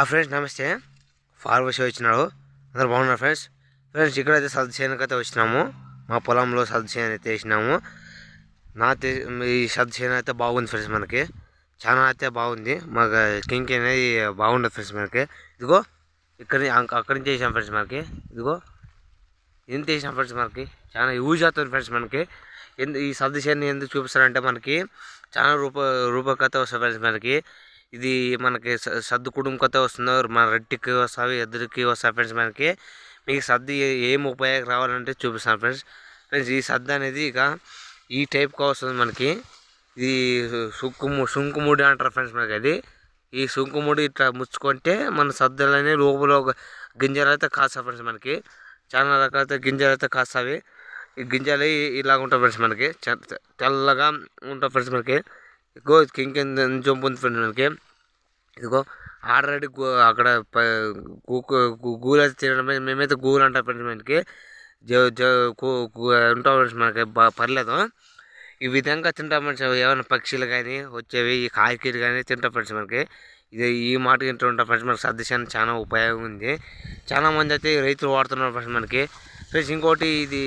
ఆ ఫ్రెండ్స్ నమస్తే. ఫార్మర్స్ వచ్చినాడు అందరు బాగున్నారు ఫ్రెండ్స్? ఫ్రెండ్స్ ఇక్కడైతే సర్ది చేయడానికి అయితే వచ్చినాము. మా పొలంలో సర్ది చేయని అయితే వేసినాము. నా ఈ సర్ది చేయని అయితే బాగుంది ఫ్రెండ్స్ మనకి. చాలా అయితే బాగుంది. మాకు కింకి అనేది బాగుండదు ఫ్రెండ్స్ మనకి. ఇదిగో ఇక్కడ అక్కడి నుంచి వేసాం ఫ్రెండ్స్ మనకి. ఇదిగో ఎంత వేసినాం ఫ్రెండ్స్ మనకి. చాలా యూజ్ అవుతుంది ఫ్రెండ్స్ మనకి. ఎందు ఈ సర్ది చేయని ఎందుకు చూపిస్తారంటే మనకి చాలా రూప రూపకత వస్తుంది ఫ్రెండ్స్ మనకి. ఇది మనకి స- కుటుంబకతో కుటుంబకత వస్తుందో మన రెట్టికి వస్తావి ఎదురుకి వస్తాయి ఫ్రెండ్స్ మనకి మీకు సర్ది ఏం ఉపయోగం రావాలంటే చూపిస్తాను ఫ్రెండ్స్. ఫ్రెండ్స్ ఈ సర్ది అనేది ఇక ఈ టైప్గా వస్తుంది మనకి. ఇది సుంకుము సుంకుముడి అంటారు ఫ్రెండ్స్ మనకి అది. ఈ సుంకుముడి ఇట్లా ముచ్చుకుంటే మన సద్దులనే లోపల గింజలు అయితే కాస్తాయి ఫ్రెండ్స్ మనకి. చాలా రకాల గింజలు అయితే కాస్తాయి. ఈ గింజలు ఇలాగ ఉంటాయి ఫ్రెండ్స్ మనకి. తెల్లగా ఉంటాయి ఫ్రెండ్స్ మనకి. ఎక్కువ కింద జంపు ఉంది ఫ్రెండ్స్ మనకి. ఇదిగో ఆల్రెడీ అక్కడ గూగుల్ చేయడం అయితే తినడం మేమైతే గూగుల్ అంటాం ఫ్రెండ్స్ మనకి. జ ఉంటాం మనకి పర్లేదు. ఈ విధంగా తింటాం మనిషి ఏమైనా పక్షులు కానీ వచ్చేవి ఈ కాయకీలు కానీ తింటా ఫ్రెండ్స్ మనకి. ఇది ఈ మాట తింటూ ఉంటాం ఫ్రెండ్స్ మనకి సర్దిశానికి చాలా ఉపయోగం ఉంది. చాలా మంది అయితే రైతులు వాడుతున్నారు ఫ్రెండ్స్ మనకి. ఫ్రెండ్స్ ఇంకోటి ఇది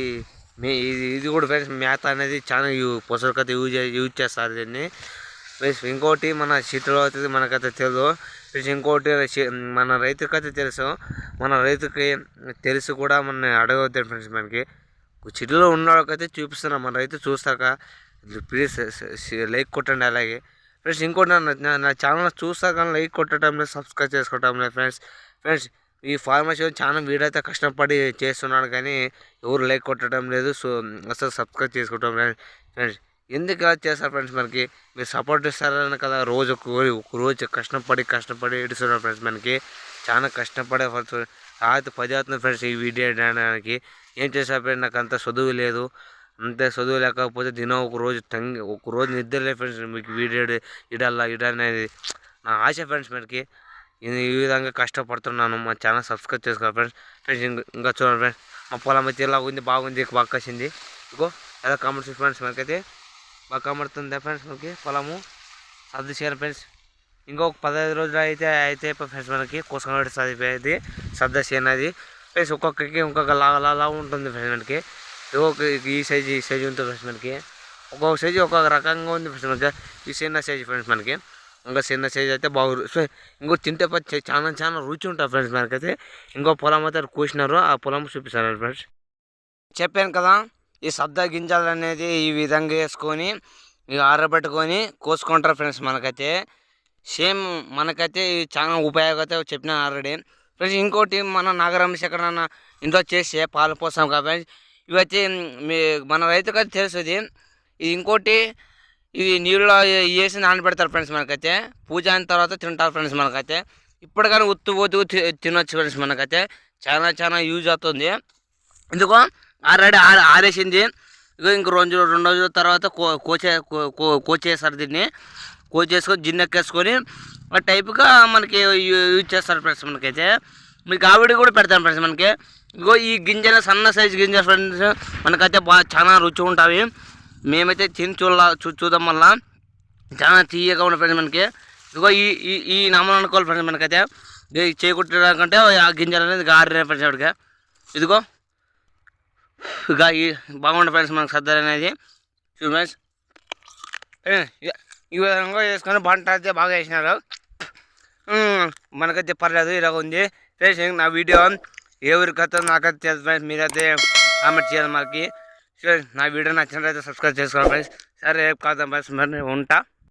ఇది ఇది కూడా ఫ్రెండ్స్ మేత అనేది చాలా యూ యూజ్ యూజ్ చేస్తారు దీన్ని. ప్లస్ ఇంకోటి మన సిటీలో అవుతుంది మనకైతే తెలియదు ప్లస్ ఇంకోటి మన రైతుకైతే తెలుసు. మన రైతుకి తెలుసు కూడా మన అడగవద్దు ఫ్రెండ్స్ మనకి. సిటీలో ఉన్న చూపిస్తున్నాం మన రైతు చూస్తాక. ప్లీజ్ లైక్ కొట్టండి అలాగే. ఫ్రెండ్స్ ఇంకోటి నా నా- ఛానల్ చూస్తాక లైక్ కొట్టడం లేదు సబ్స్క్రైబ్ చేసుకోవటం లేదు ఫ్రెండ్స్. ఫ్రెండ్స్ ఈ ఫార్మసీ చాలా వీడైతే కష్టపడి చేస్తున్నాడు కానీ ఎవరు లైక్ కొట్టడం లేదు సో అసలు సబ్స్క్రైబ్ చేసుకోవటం లేదు ఫ్రెండ్స్. ఎందుకు ఇలా చేస్తారు ఫ్రెండ్స్ మనకి? మీరు సపోర్ట్ ఇస్తారని కదా రోజు ఒక రో- ఒక రోజు కష్టపడి కష్టపడి ఏడుస్తున్నారు ఫ్రెండ్స్ మనకి. చాలా కష్టపడే ఫ్రెండ్స్ రాత్రి పది అవుతుంది ఫ్రెండ్స్ ఈ వీడియో చేయడానికి ఏం చేశారు ఫ్రెండ్స్ నాకు అంత చదువు లేదు. అంతే చదువు లేకపోతే దినం ఒక రోజు టంగి ఒక రోజు నిద్ర లేదు ఫ్రెండ్స్ మీకు వీడియో ఇడల్లా ఇడాలనేది నా ఆశ ఫ్రెండ్స్ మనకి. నేను ఈ విధంగా కష్టపడుతున్నాను. మా ఛానల్ సబ్స్క్రైబ్ చేసుకోవాలి ఫ్రెండ్స్ ఫ్రెండ్స్ ఇంకా చూడండి ఫ్రెండ్స్ మా పొలం అయితే ఇలా ఉంది బాగుంది బాగా కసింది. ఇగో ఎలా కామెంట్స్ ఫ్రెండ్స్ మనకైతే? బాగా కనబడుతుంది ఫ్రెండ్స్ మనకి పొలము. సర్ది చేయాలి ఫ్రెండ్స్ ఇంకొక పదహైదు రోజులు అయితే అయితే ఫ్రెండ్స్ మనకి కోసంగడి చదివేది సర్ద చేయనది. ఫ్రెండ్స్ ఒక్కొక్కరికి ఇంకొక లాగా లాగా ఉంటుంది ఫ్రెండ్స్ మనకి. ఒక్కొక్క ఈ సైజు ఈ సైజు ఉంటుంది ఫ్రెండ్స్ మనకి. ఒక్కొక్క సైజు ఒక్కొక్క రకంగా ఉంది ఫ్రెండ్స్ మనకి. ఈ చిన్న సైజు ఫ్రెండ్స్ మనకి. ఇంకా చిన్న సైజు అయితే బాగు ఇంకో తింటే పచ్చి చాలా చాలా రుచి ఉంటుంది ఫ్రెండ్స్ మనకైతే. ఇంకో పొలం అయితే కోసినారు ఆ పొలం చూపిస్తారు ఫ్రెండ్స్ చెప్పాను కదా ఈ సద్ద గింజలు అనేది ఈ విధంగా వేసుకొని ఇక ఆరబెట్టుకొని కోసుకుంటారు ఫ్రెండ్స్ మనకైతే. సేమ్ మనకైతే ఇది చాలా ఉపయోగత చెప్పిన ఆల్రెడీ ఫ్రెండ్స్ ఇంకోటి మన నగరం ఎక్కడన్నా ఇంట్లో చేసి పాలు పోస్తాం కాబట్టి ఇవైతే మీ మన రైతుకైతే తెలుసు ఇది ఇది ఇంకోటి ఇది నీళ్ళలో వేసి నానబెడతారు ఫ్రెండ్స్ మనకైతే. పూజ అయిన తర్వాత తింటారు ఫ్రెండ్స్ మనకైతే. ఇప్పుడు కానీ ఉత్తు పోతూ తినొచ్చు ఫ్రెండ్స్ మనకైతే. చాలా చాలా యూజ్ అవుతుంది. ఎందుకో ఆల్రెడీ ఆరేసింది. ఇక ఇంక రెండు రెండు రోజుల తర్వాత కో కోచే కో- కో- కోచేస్తారు దీన్ని. కోచేసుకొని జిన్నెక్కేసుకొని ఆ టైప్గా మనకి యూజ్ చేస్తారు ఫ్రెండ్స్ మనకైతే. మీకు ఆవిడ కూడా పెడతాను ఫ్రెండ్స్ మనకి. ఇగో ఈ గింజలు సన్న సైజు గింజలు ఫ్రెండ్స్ మనకైతే బాగా చాలా రుచి ఉంటాయి. మేమైతే తిని చూడాల చూ చూద్దాం వల్ల చాలా తీయగా ఉన్న ఫ్రెండ్స్ మనకి. ఇదిగో ఈ ఈ ఈ నమ్మలు అనుకోవాలి ఫ్రెండ్స్ మనకైతే. ఇదిగో చేకుట్టడానికంటే ఆ గింజలు అనేది గారిన ఫ్రెండ్స్ ఇదిగో. ఇక ఈ బాగుండే ఫ్రెండ్స్ మనకు సర్దార్ అనేది. చూడు ఫ్రెండ్స్. ఈ విధంగా వేసుకొని బంట అయితే బాగా వేసినారు. మనకైతే పర్లేదు ఇలా ఉంది. ఫ్రెండ్స్ నా వీడియో ఎవరికైతే నాకైతే తెలుసు ఫ్రెండ్స్. మీరైతే కామెంట్ చేయాలి మాకు. నా వీడియో నచ్చినట్లయితే సబ్స్క్రైబ్ చేసుకోవాలి ఫ్రెండ్స్. సరే రేపు కాదు ఫ్రెండ్స్ మరి ఉంటా.